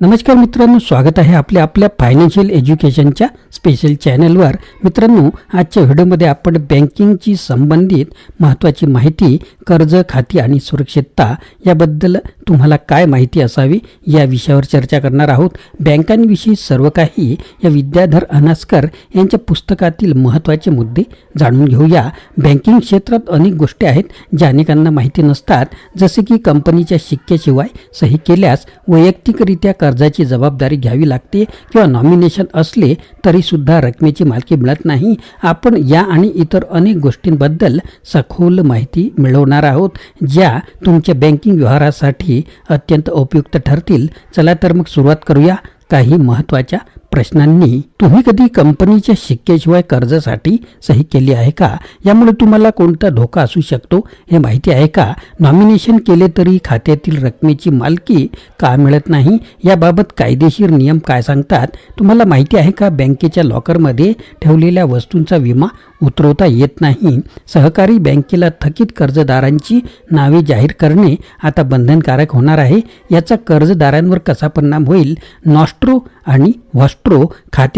नमस्कार मित्रांनो स्वागत आहे आपल्या आपल्या फायनान्शियल एज्युकेशनच्या स्पेशल चॅनलवर मित्रांनो आजच्या व्हिडिओमध्ये आपण बँकिंगची संबंधित महत्त्वाची माहिती कर्ज खाती आणि सुरक्षितता याबद्दल तुम्हाला काय माहिती असावी या विषयावर चर्चा करणार आहोत. बँकांविषयी सर्व काही या विद्याधर अनास्कर यांच्या पुस्तकातील महत्त्वाचे मुद्दे जाणून घेऊया. बँकिंग क्षेत्रात अनेक गोष्टी आहेत ज्या अनेकांना माहिती नसतात जसे की कंपनीच्या शिक्क्याशिवाय सही केल्यास वैयक्तिकरित्या कर्जाची जबाबदारी घ्यावी लागते किंवा नॉमिनेशन असले तरीसुद्धा रकमेची मालकी मिळत नाही. आपण या आणि इतर अनेक गोष्टींबद्दल सखोल माहिती मिळवणार आहोत ज्या तुमच्या बँकिंग व्यवहारासाठी अत्यंत उपयुक्त ठरतील. चला तर मग सुरुवात करूया काही महत्त्वाच्या प्रश्नांनी. तुम्ही कधी कंपनीच्या शिक्केशिवाय कर्जासाठी सही केली आहे का? यामुळे तुम्हाला कोणता धोका असू शकतो हे माहिती आहे का? नॉमिनेशन केले तरी खात्यातील रकमेची मालकी का मिळत नाही? याबाबत कायदेशीर नियम काय सांगतात? तुम्हाला माहिती आहे का? बँकेच्या लॉकरमध्ये ठेवलेल्या वस्तूंचा विमा उतरवता येत नाही. सहकारी बँकेला थकीत कर्जदारांची नावे जाहीर करणे आता बंधनकारक होणार आहे. याचा कर्जदारांवर कसा परिणाम होईल? नॉस्ट्रो आणि व्हॉस्ट्रो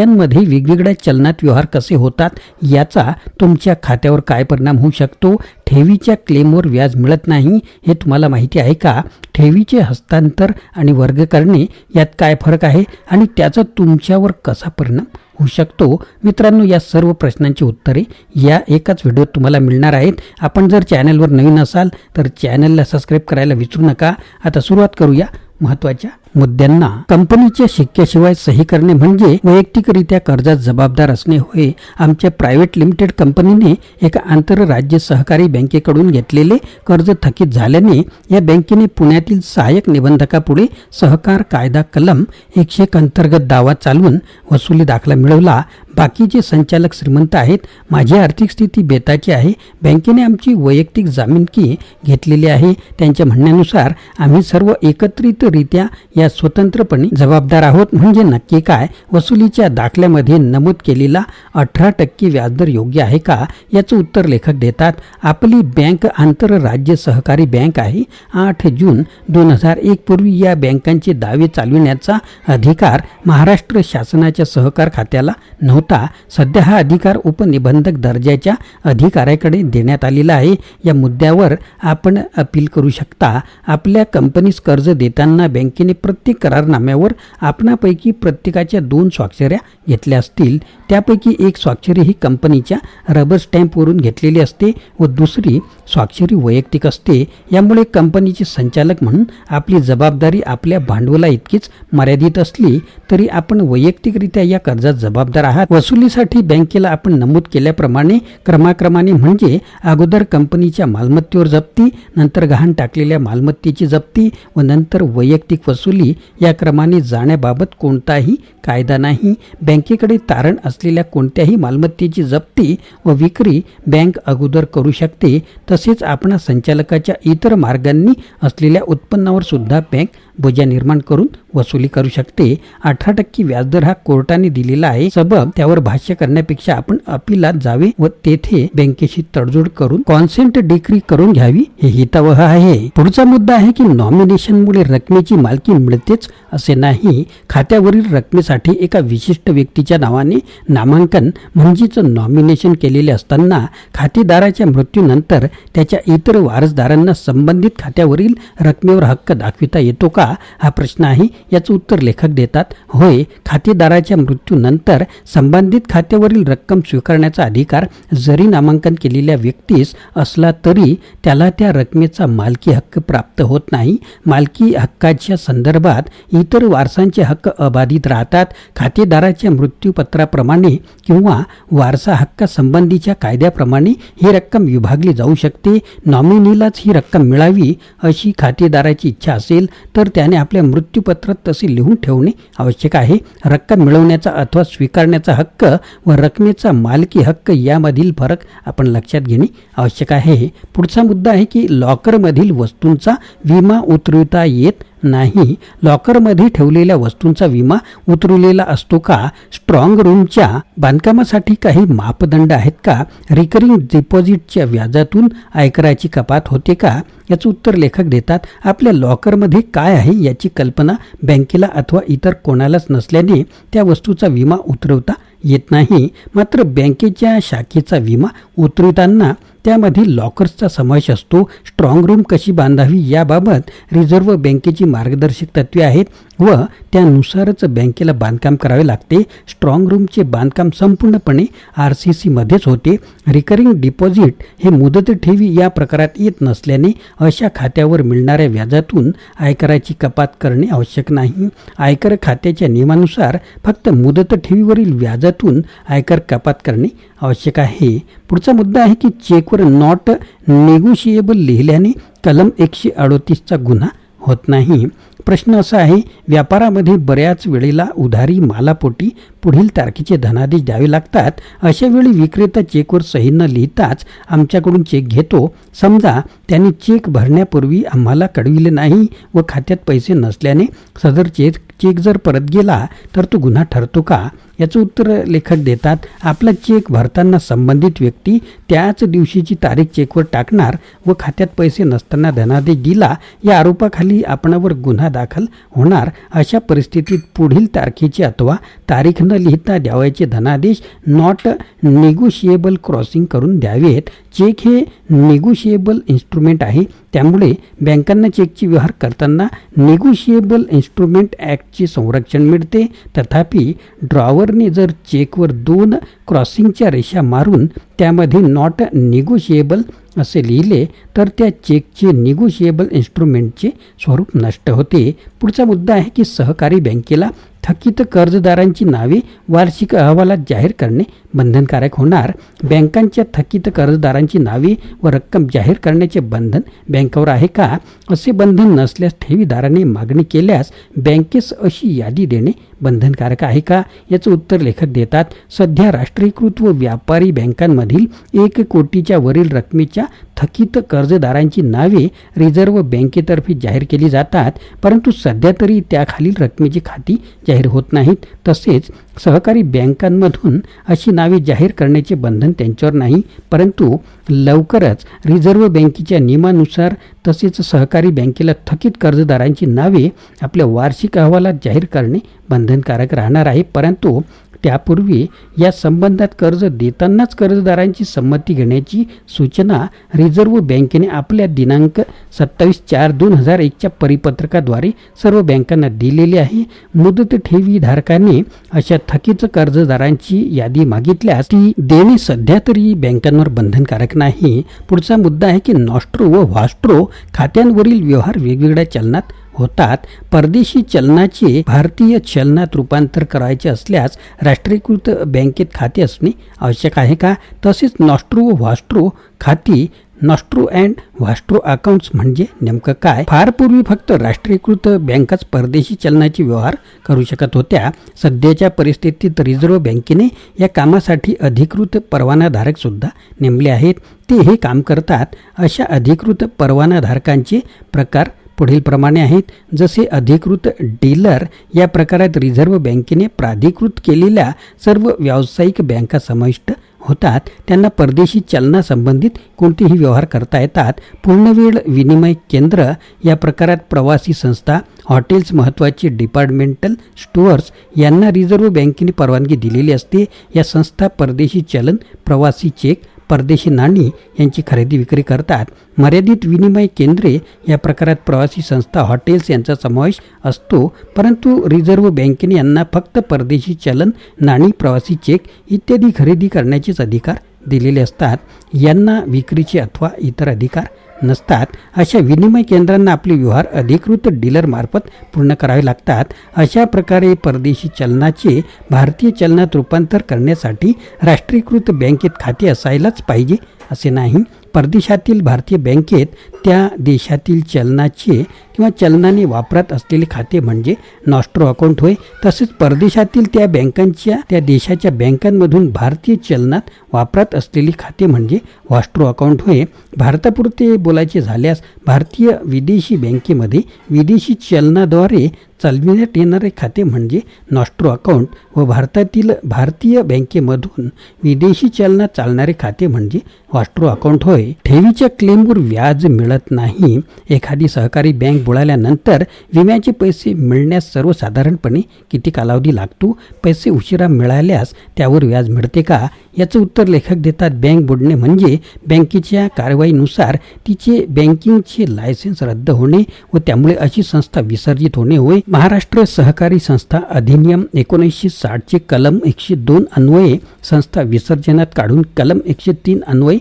खात्यांमध्ये वेगवेगळ्या चलनात व्यवहार कसे होतात याचा तुमच्या खात्यावर काय परिणाम होऊ शकतो? ठेवीच्या क्लेमवर व्याज मिळत नाही हे तुम्हाला माहिती आहे का? ठेवीचे हस्तांतर आणि वर्ग करणे यात काय फरक आहे? आणि त्याचा तुमच्यावर कसा परिणाम होऊ शकतो? मित्रांनो या सर्व प्रश्नांची उत्तरे या एकाच व्हिडिओत तुम्हाला मिळणार आहेत. आपण जर चॅनलवर नवीन असाल तर चॅनलला सबस्क्राईब करायला विसरू नका. आता सुरुवात करूया महत्त्वाच्या मुद्द्यांना कंपनीच्या शिक्क्याशिवाय सही करणे म्हणजे वैयक्तिकरित्या कर्जात जबाबदार असणे होय आमच्या प्रायव्हेट लिमिटेड कंपनीने एका आंतरराज्य सहकारी बँकेकडून घेतलेले कर्ज थकीत झाल्याने या बँकेने पुण्यातील सहाय्यक निबंधकापुढे सहकार कायदा कलम एकशे एक अंतर्गत दावा चालवून वसुली दाखला मिळवला. बाकीचे संचालक श्रीमंत आहेत माझी आर्थिक स्थिती बेताची आहे. बँकेने आमची वैयक्तिक जामीनकी घेतलेली आहे. त्यांच्या म्हणण्यानुसार आम्ही सर्व एकत्रितरित्या या स्वतंत्रपणे जबाबदार आहोत म्हणजे नक्की काय? वसुलीच्या दाखल्यामध्ये नमूद केलेला अठरा टक्के व्याजदर योग्य आहे का? याचं उत्तर लेखक देतात आपली बँक आंतरराज्य सहकारी बँक आहे. आठ जून दोन हजार एक पूर्वी या बँकांचे दावे चालविण्याचा अधिकार महाराष्ट्र शासनाच्या सहकार खात्याला नव्हता. सध्या हा अधिकार उपनिबंधक दर्जाच्या अधिकाऱ्याकडे देण्यात आलेला आहे. या मुद्द्यावर आपण अपील करू शकता आपल्या कंपनीस कर्ज देताना बँकेने प्रत्येक करारनाम्यावर आपणापैकी प्रत्येकाच्या दोन स्वाक्षऱ्या घेतल्या असतील. त्यापैकी एक स्वाक्षरी ही कंपनीच्या रबर स्टॅम्पवरून घेतलेली असते व दुसरी स्वाक्षरी वैयक्तिक असते. यामुळे कंपनीचे संचालक म्हणून आपली जबाबदारी आपल्या भांडवला इतकीच मर्यादित असली तरी आपण वैयक्तिकरित्या या कर्जात जबाबदार आहात. वसुलीसाठी बँकेला आपण नमूद केल्याप्रमाणे क्रमाक्रमाने म्हणजे अगोदर कंपनीच्या मालमत्तेवर जप्ती नंतर गहाण टाकलेल्या मालमत्तेची जप्ती व नंतर वैयक्तिक वसुली या क्रमाने जाण्याबाबत कोणताही कायदा नाही. बँकेकडे तारण असलेल्या कोणत्याही मालमत्तेची जप्ती व विक्री बँक अगोदर करू शकते. तसेच आपण संचालकाच्या इतर मार्गांनी असलेल्या उत्पन्नावर सुद्धा बँक बोजा निर्माण करून वसुली करू शकते. अठरा टक्के व्याजदर हा कोर्टाने दिलेला आहे. सबब त्यावर भाष्य करण्यापेक्षा आपण अपिलात जावे व तेथे बँकेशी तडजोड करून कॉन्सेंट डिक्री करून घ्यावी हे हितावह आहे. पुढचा मुद्दा आहे की नॉमिनेशनमुळे रकमेची मालकी मिळतेच असे नाही. खात्यावरील रकमेसाठी एका विशिष्ट व्यक्तीच्या नावाने नामांकन म्हणजेच नॉमिनेशन केलेले असताना खातेदाराच्या मृत्यूनंतर त्याच्या इतर वारसदारांना संबंधित खात्यावरील रकमेवर हक्क दाखविता येतो का? हा प्रश्न आहे याचं उत्तर लेखक देतात. होय खातेदाराच्या मृत्यूनंतर संबंधित खात्यावरील रक्कम स्वीकारण्याचा अधिकार जरी नामांकन केलेल्या व्यक्तीस असला तरी त्याला त्या रकमेचा मालकी हक्क प्राप्त होत नाही. मालकी हक्काच्या संदर्भात इतर वारसांचे हक्क अबाधित राहतात. खातेदाराच्या मृत्यूपत्राप्रमाणे किंवा वारसा हक्कासंबंधीच्या कायद्याप्रमाणे ही रक्कम विभागली जाऊ शकते. नॉमिनीलाच ही रक्कम मिळावी अशी खातेदाराची इच्छा असेल तर त्याने आपल्या मृत्यूपत्रात तसे लिहून ठेवणे आवश्यक आहे. रक्कम मिळवण्याचा अथवा स्वीकारण्याचा हक्क व रकमेचा मालकी हक्क यामधील फरक आपण लक्षात घेणे आवश्यक आहे. पुढचा मुद्दा आहे की लॉकरमधील वस्तूंचा विमा उतरविता येत नाही लॉकरमध्ये ठेवलेल्या वस्तूंचा विमा उतरवलेला असतो का? स्ट्रॉंग रूमच्या बांधकामासाठी काही मापदंड आहेत का? रिकरिंग डिपॉझिटच्या व्याजातून आयकराची कपात होते का? याचं उत्तर लेखक देतात आपल्या लॉकरमध्ये काय आहे याची कल्पना बँकेला अथवा इतर कोणालाच नसल्याने त्या वस्तूचा विमा उतरवता येत नाही. मात्र बँकेच्या शाखेचा विमा उतरवताना त्यामध्ये लॉकर्सचा समावेश असतो. स्ट्रॉंग रूम कशी बांधावी याबाबत रिझर्व्ह बँकेची मार्गदर्शक तत्त्वे आहेत व त्यानुसारच बँकेला बांधकाम करावे लागते. स्ट्रॉंग रूमचे बांधकाम संपूर्णपणे आर सी सीमध्येच होते. रिकरिंग डिपॉझिट हे मुदत ठेवी या प्रकारात येत नसल्याने अशा खात्यावर मिळणाऱ्या व्याजातून आयकराची कपात करणे आवश्यक नाही. आयकर खात्याच्या नियमानुसार फक्त मुदत ठेवीवरील व्याजातून आयकर कपात करणे आवश्यक आहे. पुढचा मुद्दा आहे की चेकवर नॉट नेगोशिएबल लिहिल्याने कलम एकशे अडोतीसचा गुन्हा होत नाही. प्रश्न असा आहे व्यापारामध्ये बऱ्याच वेळेला उधारी मालापोटी पुढील तारखेचे धनादेश द्यावे लागतात अशावेळी विक्रेता चेकवर सही न लिहिताच आमच्याकडून चेक घेतो. समजा त्यांनी चेक भरण्यापूर्वी आम्हाला कळविले नाही व खात्यात पैसे नसल्याने सदर चेक चेक जर परत गेला तर तो गुन्हा ठरतो का? याचं उत्तर लेखक देतात आपला चेक भरताना संबंधित व्यक्ती त्याच दिवशीची तारीख चेकवर टाकणार व खात्यात पैसे नसताना धनादेश दिला या आरोपाखाली आपणावर गुन्हा दाखल होणार. अशा परिस्थितीत पुढील तारखेची अथवा तारीख न लिहिता द्यावयाचे धनादेश नॉट निगोशिएबल क्रॉसिंग करून द्यावेत. चेक हे निगोशिएबल इन्स्ट्रुमेंट आहे. त्यामुळे बँकांना चेकचे व्यवहार करताना निगोशिएबल इन्स्ट्रुमेंट ॲक्टचे संरक्षण मिळते. तथापि ड्रॉवरने जर चेकवर दोन क्रॉसिंगच्या रेषा मारून त्यामध्ये नॉट निगोशिएबल असे लिहिले तर त्या चेकचे निगोशिएबल इन्स्ट्रुमेंटचे स्वरूप नष्ट होते. पुढचा मुद्दा आहे की सहकारी बँकेला थकीत कर्जदारांची नावे वार्षिक अहवालात जाहीर करणे बंधनकारक होणार. बँकांच्या थकीत कर्जदारांची नावे व रक्कम जाहीर करण्याचे बंधन बँकेवर आहे का? असे बंधन नसल्यास ठेवीदाराने मागणी केल्यास बँकेस अशी यादी देणे बंधनकारक आहे का? याचं उत्तर लेखक देतात सध्या राष्ट्रीयकृत व व्यापारी बँकांमधील एक कोटीच्या वरील रकमेच्या थकीत कर्जदारांची नावे रिझर्व्ह बँकेतर्फे जाहीर केली जातात परंतु सध्या तरी त्याखालील रकमेची खाती जाहीर होत नाहीत. तसेच सहकारी बँकांमधून अशी नावे जाहीर करण्याचे बंधन त्यांच्यावर नाही परंतु लवकरच रिझर्व्ह बँकेच्या नियमानुसार तसेच सहकारी बँकेला थकीत कर्जदारांची नावे आपल्या वार्षिक अहवालात जाहीर करणे बंधनकारक राहणार आहे. परंतु त्यापूर्वी या संबंधात कर्ज देतानाच कर्जदारांची संमती घेण्याची सूचना रिझर्व्ह बँकेने आपल्या दिनांक सत्तावीस चार दोन हजार एकच्या परिपत्रकाद्वारे सर्व बँकांना दिलेली आहे. मुदत ठेवीधारकाने अशा थकीत कर्जदारांची यादी मागितल्यास ती देणे सध्या तरी बँकांवर बंधनकारक नाही. पुढचा मुद्दा आहे की नॉस्ट्रो व व्हास्ट्रो खात्यांवरील व्यवहार वेगवेगळ्या चलनात होतात परदेशी चलनाचे भारतीय चलनात रूपांतर करायचे असल्यास राष्ट्रीयकृत बँकेत खाते असणे आवश्यक आहे का? तसेच नॉस्ट्रो व व्हास्ट्रो खाती नॉस्ट्रो अँड व्हास्ट्रो अकाउंट्स म्हणजे नेमकं काय? फार पूर्वी फक्त राष्ट्रीयकृत बँकाच परदेशी चलनाचे व्यवहार करू शकत होत्या. सध्याच्या परिस्थितीत रिझर्व्ह बँकेने या कामासाठी अधिकृत परवानाधारक सुद्धा नेमले आहेत. ते हे काम करतात अशा अधिकृत परवानाधारकांचे प्रकार पुढीलप्रमाणे आहेत. जसे अधिकृत डीलर या प्रकारात रिझर्व्ह बँकेने प्राधिकृत केलेल्या सर्व व्यावसायिक बँका समाविष्ट होतात. त्यांना परदेशी चलनासंबंधित कोणतेही व्यवहार करता येतात. पूर्णवेळ विनिमय केंद्र या प्रकारात प्रवासी संस्था हॉटेल्स महत्त्वाचे डिपार्टमेंटल स्टोअर्स यांना रिझर्व्ह बँकेने परवानगी दिलेली असते. या संस्था परदेशी चलन प्रवासी चेक परदेशी नाणी यांची खरेदी विक्री करतात. मर्यादित विनिमय केंद्रे या प्रकारात प्रवासी संस्था हॉटेल्स यांचा समावेश असतो परंतु रिझर्व्ह बँकेने यांना फक्त परदेशी चलन नाणी प्रवासी चेक इत्यादी खरेदी करण्याचेच अधिकार दिलेले असतात. यांना विक्रीचे अथवा इतर अधिकार नसतात अशा विनिमय केंद्रांना आपले व्यवहार अधिकृत डीलरमार्फत पूर्ण करावे लागतात. अशा प्रकारे परदेशी चलनाचे भारतीय चलनात रूपांतर करण्यासाठी राष्ट्रीयकृत बँकेत खाते असायलाच पाहिजे असे नाही. परदेशातील भारतीय बँकेत त्या देशातील चलनाचे किंवा चलनाने वापरात असलेले खाते म्हणजे नॉस्ट्रो अकाउंट होय. तसेच परदेशातील त्या बँकांच्या त्या देशाच्या बँकांमधून भारतीय चलनात वापरात असलेली खाते म्हणजे वॉस्ट्रो अकाउंट होय. भारतापुरते बोलायचे झाल्यास भारतीय विदेशी बँकेमध्ये विदेशी चलनाद्वारे चालविण्यात येणारे खाते म्हणजे नॉस्ट्रो अकाउंट व भारतातील भारतीय बँकेमधून विदेशी चलनात चालणारे खाते म्हणजे वॉस्ट्रो अकाउंट होय. ठेवीच्या क्लेमवर व्याज मिळत नाही. एखादी सहकारी बँक बुडाल्यानंतर विम्याचे पैसे मिळण्यास सर्वसाधारणपणे किती कालावधी लागतो? पैसे उशिरा मिळाल्यास त्यावर व्याज मिळते का? याचं उत्तर लेखक देतात बँक बुडणे म्हणजे बँकेच्या कारवाईनुसार तिचे बँकिंगचे लायसन्स रद्द होणे व त्यामुळे अशी संस्था विसर्जित होणे होय. महाराष्ट्र सहकारी संस्था अधिनियम एकोणीसशे साठचे कलम एकशे दोन अन्वये संस्था विसर्जनात काढून कलम एकशे तीन अन्वये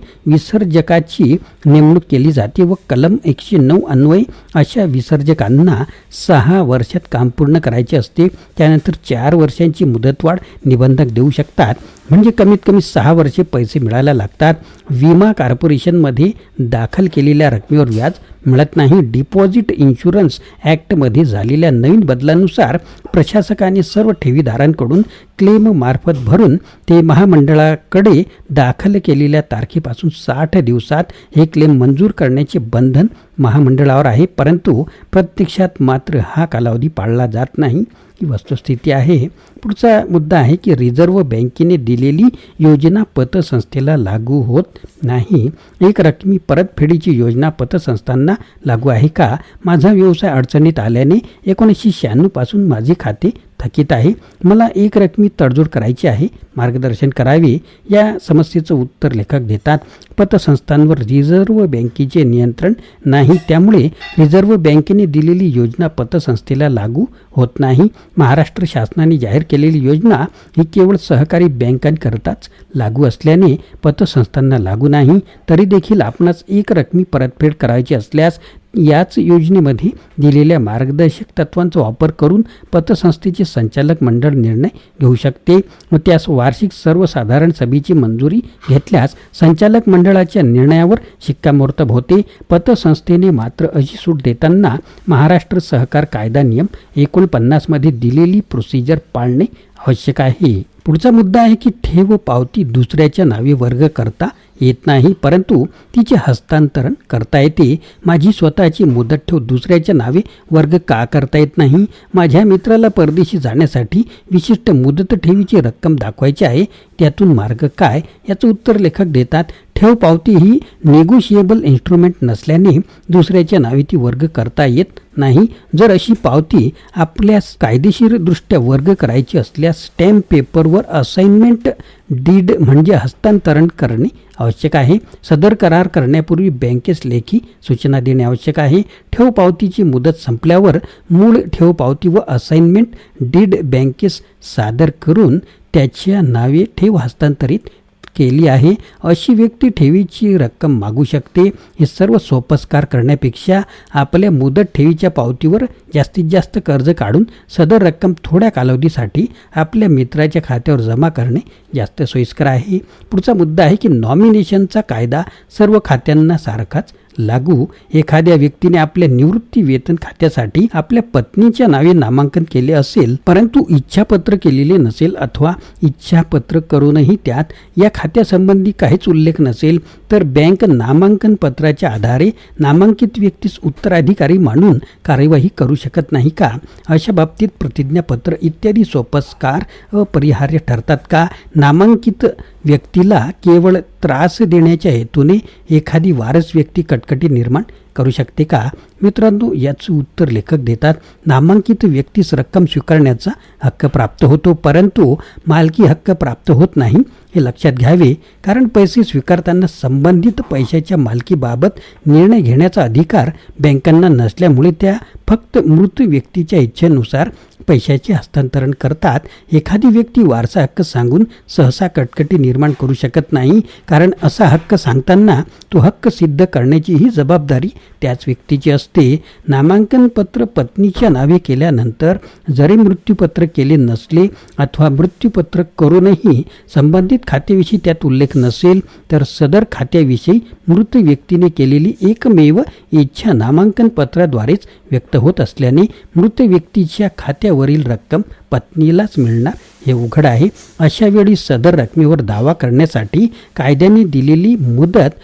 विसर्जकाची नेमणूक केली जाते व कलम एकशे नऊ अन्वये अशा विसर्जकांना सहा वर्षात काम पूर्ण करायचे असते. त्यानंतर चार वर्षांची मुदतवाढ निबंधक देऊ शकतात. म्हणजे कमीत कमी सहा वर्षे पैसे मिळायला लागतात. विमा कॉर्पोरेशनमध्ये दाखल केलेल्या रकमेवर व्याज मिळत नाही. डिपॉझिट इन्शुरन्स ॲक्टमध्ये झालेल्या नवीन बदलानुसार प्रशासकाने सर्व ठेवीदारांकडून क्लेम मार्फत भरून ते महामंडळाकडे दाखल केलेल्या तारखेपासून साठ दिवसात हे क्लेम मंजूर करण्याचे बंधन महामंडळावर आहे. परंतु प्रत्यक्षात मात्र हा कालावधी पाळला जात नाही. ही वस्तुस्थिती आहे. पुढचा मुद्दा आहे की रिझर्व्ह बँकेने दिलेली योजना पतसंस्थेला लागू होत नाही. एक रकमी परतफेडीची योजना पतसंस्थांना लागू आहे का? माझा व्यवसाय अडचणीत आल्याने एकोणीसशे शहाण्णवपासून माझे खाते थकीत आहे. मला एक रकमी तडजोड करायची आहे. मार्गदर्शन करावे. या समस्येचं उत्तर लेखक देतात. पतसंस्थांवर रिझर्व्ह बँकेचे नियंत्रण नाही. त्यामुळे रिझर्व्ह बँकेने दिलेली योजना पतसंस्थेला लागू होत नाही. महाराष्ट्र शासनाने जाहीर केलेली योजना ही केवळ सहकारी बँकांकरताच लागू असल्याने पतसंस्थांना लागू नाही तरी देखील आपणास एक रकमी परतफेड करायची असल्यास याच योजनेमध्ये दिलेल्या मार्गदर्शक तत्वांचा वापर करून पतसंस्थेचे संचालक मंडळ निर्णय घेऊ शकते व त्यास वार्षिक सर्वसाधारण सभेची मंजुरी घेतल्यास संचालक मंडळाच्या निर्णयावर शिक्कामोर्तब होते. पतसंस्थेने मात्र अशी सूट देताना महाराष्ट्र सहकार कायदा नियम एकोणपन्नासमध्ये दिलेली प्रोसिजर पाळणे आवश्यक आहे. पुढचा मुद्दा आहे की ठेव पावती दुसऱ्याच्या नावे वर्ग करता येत नाही परंतु तिचे हस्तांतरण करता येते. माझी स्वतःची मुदत ठेव दुसऱ्याच्या नावे वर्ग का करता येत नाही? माझ्या मित्राला परदेशी जाण्यासाठी विशिष्ट मुदत ठेवीची रक्कम दाखवायची आहे त्यातून मार्ग काय? याचं उत्तर लेखक देतात ठेव पावती ही नेगोशिएबल इन्स्ट्रुमेंट नसल्याने दुसऱ्याच्या नावे ती वर्ग करता येत नाही. जर अशी पावती आपल्यास कायदेशीरदृष्ट्या वर्ग करायची असल्यास स्टॅम्प पेपरवर असाइनमेंट डीड म्हणजे हस्तांतरण करणे आवश्यक आहे. सदर करार करण्यापूर्वी बँकेस लेखी सूचना देणे आवश्यक आहे. ठेव पावतीची मुदत संपल्यावर मूळ ठेव पावती व असाइनमेंट डीड बँकेस सादर करून त्याच्या नावे ठेव हस्तांतरित केली आहे अशी व्यक्ती ठेवीची रक्कम मागू शकते. हे सर्व सोपस्कार करण्यापेक्षा आपल्या मुदत ठेवीच्या पावतीवर जास्तीत जास्त कर्ज काढून सदर रक्कम थोड्या कालावधीसाठी आपल्या मित्राच्या खात्यावर जमा करणे जास्त सोयीस्कर आहे. पुढचा मुद्दा आहे की नॉमिनेशनचा कायदा सर्व खात्यांना सारखाच लागू एखाद्या व्यक्तीने आपल्या निवृत्ती वेतन खात्यासाठी आपल्या पत्नीच्या नावे नामांकन केले असेल परंतु इच्छापत्र केलेले नसेल अथवा इच्छापत्र करूनही त्यात या खात्यासंबंधी काहीच उल्लेख नसेल तर बँक नामांकन पत्राच्या आधारे नामांकित व्यक्तीस उत्तराधिकारी मानून कार्यवाही करू शकत नाही का? अशा बाबतीत प्रतिज्ञापत्र इत्यादी सोपस्कार अपरिहार्य ठरतात का? नामांकित व्यक्तीला केवळ त्रास देण्याच्या हेतूने एखादी वारस व्यक्ती कटकटी निर्माण करू शकते का? मित्रांनो याचं उत्तर लेखक देतात नामांकित व्यक्तीस रक्कम स्वीकारण्याचा हक्क प्राप्त होतो परंतु मालकी हक्क प्राप्त होत नाही हे लक्षात घ्यावे कारण पैसे स्वीकारताना संबंधित पैशाच्या मालकीबाबत निर्णय घेण्याचा अधिकार बँकांना नसल्यामुळे त्या फक्त मृत व्यक्तीच्या इच्छेनुसार पैशाचे हस्तांतरण करतात. एखादी व्यक्ती वारसा हक्क सांगून सहसा कटकटी निर्माण करू शकत नाही कारण असा हक्क सांगताना तो हक्क सिद्ध करण्याचीही जबाबदारी त्याच व्यक्तीची असते नामांकन पत्र पत्नीच्या नावे केल्यानंतर जरी मृत्यूपत्र केले नसले अथवा मृत्यूपत्र करूनही संबंधित खात्याविषयी त्यात उल्लेख नसेल तर सदर खात्याविषयी मृत व्यक्तीने केलेली एकमेव इच्छा नामांकन पत्राद्वारेच व्यक्त होत असल्याने मृत व्यक्तीच्या खात्यावरील रक्कम पत्नीलाच मिळणार हे उघड आहे. अशावेळी सदर रकमेवर दावा करण्यासाठी कायद्याने दिलेली मुदत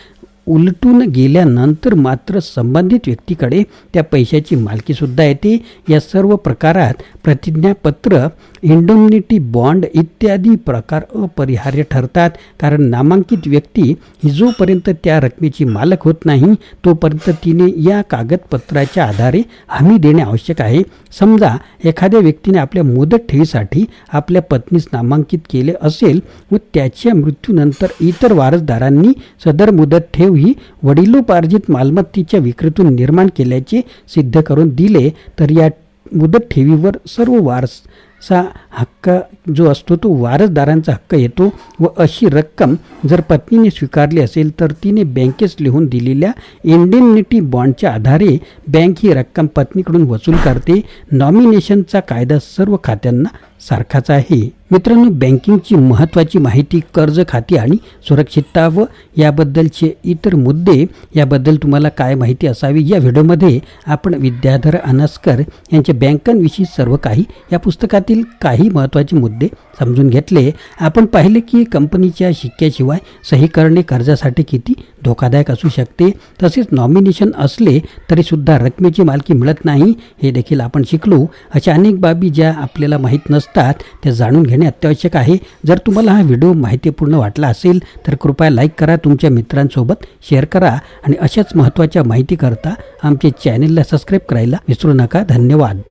उलटून गेल्यानंतर मात्र संबंधित व्यक्तीकडे त्या पैशाची मालकीसुद्धा येते. या सर्व प्रकारात प्रतिज्ञापत्र इंडोमिनिटी बॉन्ड इत्यादी प्रकार अपरिहार्य ठरतात. कारण नामांकित व्यक्ती ही जोपर्यंत त्या रकमेची मालक होत नाही तोपर्यंत तिने या कागदपत्राच्या आधारे हमी देणे आवश्यक आहे. समजा एखाद्या व्यक्तीने आपल्या मुदत ठेवीसाठी आपल्या पत्नीस नामांकित केले असेल व त्याच्या मृत्यूनंतर इतर वारसदारांनी सदर मुदत ठेव ही वडिलोपार्जित मालमत्तेच्या विक्रीतून निर्माण केल्याचे सिद्ध करून दिले तर या मुदत ठेवीवर सर्व वारस हक्क जो असतो तो वारसदारांचा हक्क येतो व अशी रक्कम जर पत्नीने स्वीकारली असेल तर तिने बँकेस लिहून दिलेल्या इंडेमनिटी बॉन्डच्या आधारे बँक ही रक्कम पत्नीकडून वसूल करते. नॉमिनेशनचा कायदा सर्व खात्यांना सारखाच आहे. मित्रांनो बँकिंगची महत्त्वाची माहिती कर्ज खाती आणि सुरक्षितता व याबद्दलचे इतर मुद्दे याबद्दल तुम्हाला काय माहिती असावी या व्हिडिओमध्ये आपण विद्याधर अनस्कर यांच्या बँकांविषयी सर्व काही या पुस्तकातील काही महत्त्वाचे मुद्दे समजून घेतले. आपण पाहिले की कंपनीच्या शिक्क्याशिवाय सही करणे कर्जासाठी किती धोकादायक असू शकते. तसेच नॉमिनेशन असले तरीसुद्धा रकमेची मालकी मिळत नाही हे देखील आपण शिकलो. अशा अनेक बाबी ज्या आपल्याला माहीत नसतात त्या जाणून घेणे अत्यावश्यक आहे. जर तुम्हाला हा व्हिडिओ माहितीपूर्ण वाटला असेल तर कृपया लाईक करा तुमच्या मित्रांसोबत शेअर करा आणि अशाच महत्त्वाच्या माहितीकरता आमचे चॅनेलला सबस्क्राईब करायला विसरू नका. धन्यवाद.